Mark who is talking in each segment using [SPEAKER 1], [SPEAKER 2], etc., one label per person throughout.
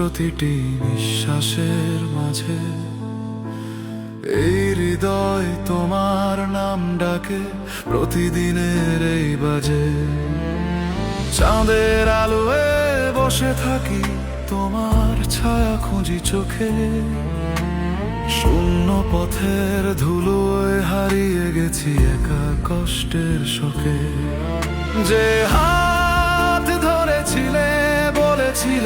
[SPEAKER 1] প্রতিটি নিঃশ্বাসের মাঝে, এই হৃদয় তোমার নাম ডাকে প্রতিদিনের এই বাজে। চাঁদের আলোয় বসে থাকি, তোমার ছায়া খুঁজি চোখে। শূন্য পথের ধুলোয় হারিয়ে গেছি একা কষ্টের শোকে। যে হাত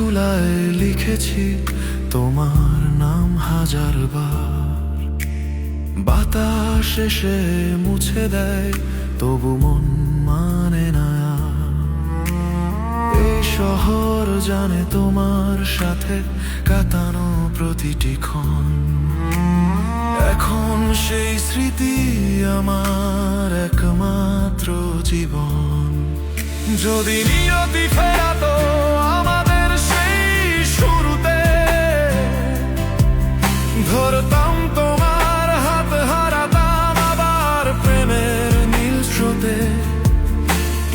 [SPEAKER 1] ধুলায় লিখেছি তোমার নাম হাজারবার। বাতাস এসে মুছে দেয়, তবু মন মানে না। এই শহর জানে তোমার সাথে কাটানো প্রতিটি ক্ষণ। এখন সেই স্মৃতি আমার একমাত্র জীবন। যদি নিয়তি ফেরাতো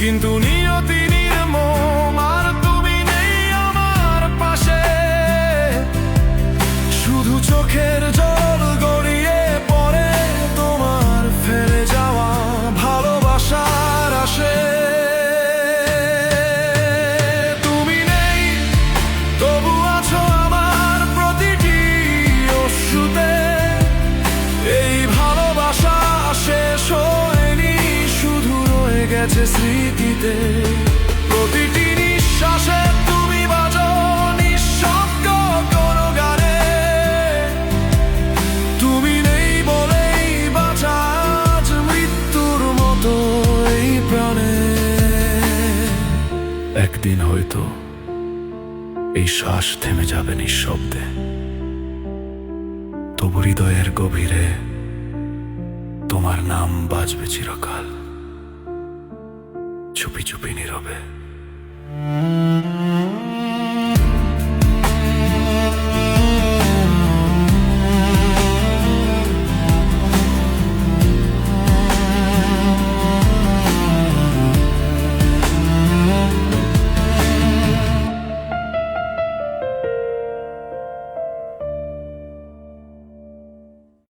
[SPEAKER 1] কিন্তু নিয়তি গেছে স্মৃতিতে। প্রতিটি নিঃশ্বাসে তুমি বাজো নিঃশব্দ কোনো গানে। তুমি নেই বলেই মৃত্যুর মতো এই প্রাণে। একদিন হয়তো এই শ্বাস থেমে যাবে নিঃশব্দে। তবু হৃদয়ের গভীরে তোমার নাম বাজবে চিরকাল। চুপি চুপি নীরবে।